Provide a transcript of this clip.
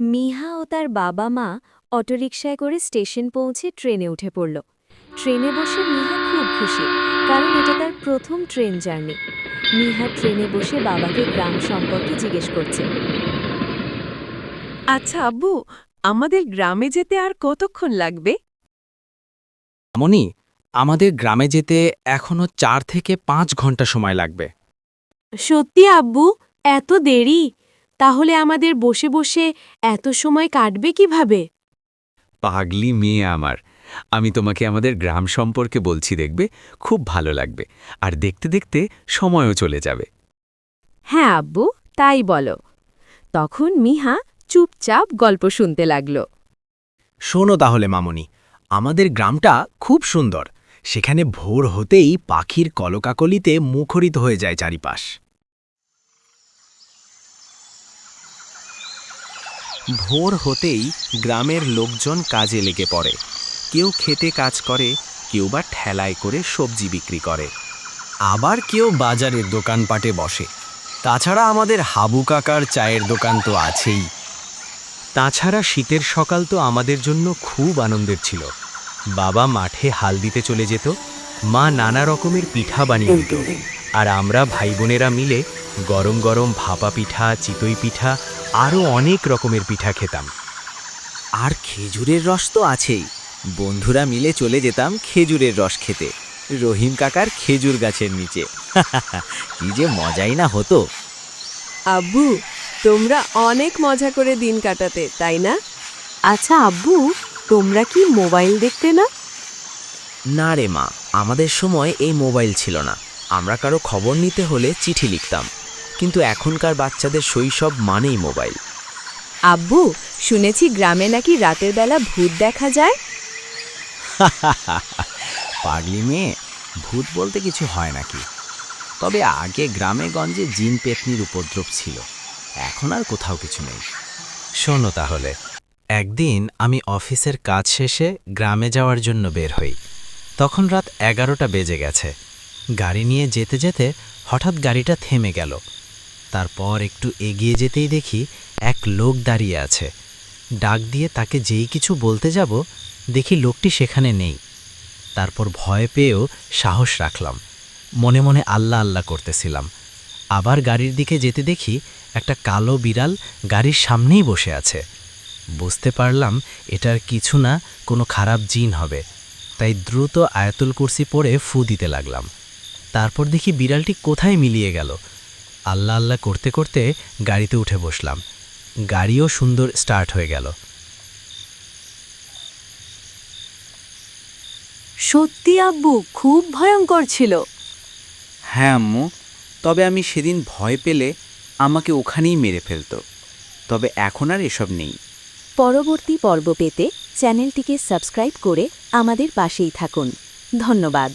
মিহা ও তার বাবা মা অটোরিকশায় করে স্টেশন পৌঁছে ট্রেনে উঠে পড়ল। ট্রেনে বসে মিহা খুব খুশি কারণ এটা তার প্রথম ট্রেন জার্নি। মিহা ট্রেনে বসে বাবাকে গ্রাম সম্পর্কে জিজ্ঞেস করছে। আচ্ছা আব্বু আমাদের গ্রামে যেতে আর কতক্ষণ লাগবে? মনি আমাদের গ্রামে যেতে এখনও চার থেকে পাঁচ ঘণ্টা সময় লাগবে। সত্যি আব্বু? এত দেরি? তাহলে আমাদের বসে বসে এত সময় কাটবে কীভাবে? পাগলি মেয়ে আমার। আমি তোমাকে আমাদের গ্রাম সম্পর্কে বলছি দেখবে? খুব ভালো লাগবে। আর দেখতে দেখতে সময়ও চলে যাবে। হ্যাঁ আব্বু তাই বলো। তখন মিহা চুপচাপ গল্প শুনতে লাগল। শোনো তাহলে মামনি আমাদের গ্রামটা খুব সুন্দর। সেখানে ভোর হতেই পাখির কলকাকলিতে মুখরিত হয়ে যায় চারিপাশ। ভোর হতেই গ্রামের লোকজন কাজে লেগে পড়ে। কেউ খেতে কাজ করে, কেউ বা ঠেলায় করে সবজি বিক্রি করে। আবার কেউ বাজারের দোকানপাটে বসে। তাছাড়া আমাদের হাবু কাকার চায়ের দোকান তো আছেই। তাছাড়া শীতের সকাল তো আমাদের জন্য খুব আনন্দের ছিল। বাবা মাঠে হাল দিতে চলে যেত, মা নানা রকমের পিঠা বানিয়ে দিত। আর আমরা ভাই বোনেরা মিলে গরম গরম ভাপা পিঠা, চিতই পিঠা আরও অনেক রকমের পিঠা খেতাম। আর খেজুরের রস তো আছেই। বন্ধুরা মিলে চলে যেতাম খেজুরের রস খেতে। রহিম কাকার খেজুর গাছের নিচে। কি যে মজাই না হতো। আব্বু তোমরা অনেক মজা করে দিন কাটাতে তাই না? আচ্ছা আব্বু তোমরা কি মোবাইল দেখতে না? না রে মা আমাদের সময় এই মোবাইল ছিল না। আমরা কারও খবর নিতে হলে চিঠি লিখতাম। কিন্তু এখনকার বাচ্চাদের শৈশব মানেই মোবাইল। আব্বু শুনেছি গ্রামে নাকি রাতের বেলা ভূত দেখা যায়? পাগলি মেয়ে ভূত বলতে কিছু হয় নাকি? তবে আগে গ্রামে গঞ্জে জিন পেতনির উপদ্রব ছিল। এখন আর কোথাও কিছু নেই। শোনো তাহলে একদিন আমি অফিসের কাজ শেষে গ্রামে যাওয়ার জন্য বের হই। তখন রাত এগারোটা বেজে গেছে। গাড়ি নিয়ে যেতে যেতে হঠাৎ গাড়িটা থেমে গেল। তারপর একটু এগিয়ে যেতেই দেখি এক লোক দাঁড়িয়ে আছে। ডাক দিয়ে তাকে যেই কিছু বলতে যাব, দেখি লোকটি সেখানে নেই। তারপর ভয় পেয়েও সাহস রাখলাম। মনে মনে আল্লাহ আল্লাহ করতেছিলাম। আবার গাড়ির দিকে যেতে দেখি একটা কালো বিড়াল গাড়ির সামনেই বসে আছে। বুঝতে পারলাম এটার কিছু না, কোনো খারাপ জিন হবে। তাই দ্রুত আয়াতুল কুরসি পরে ফু দিতে লাগলাম। তারপর দেখি বিড়ালটি কোথায় মিলিয়ে গেল? আল্লাহ আল্লাহ করতে করতে গাড়িতে উঠে বসলাম। গাড়িও সুন্দর স্টার্ট হয়ে গেল। সত্যি আব্বু খুব ভয়ঙ্কর ছিল। হ্যাঁ আম্মু তবে আমি সেদিন ভয় পেলে আমাকে ওখানেই মেরে ফেলতো। তবে এখন আর এসব নেই। পরবর্তী পর্ব পেতে চ্যানেলটিকে সাবস্ক্রাইব করে আমাদের পাশেই থাকুন। ধন্যবাদ।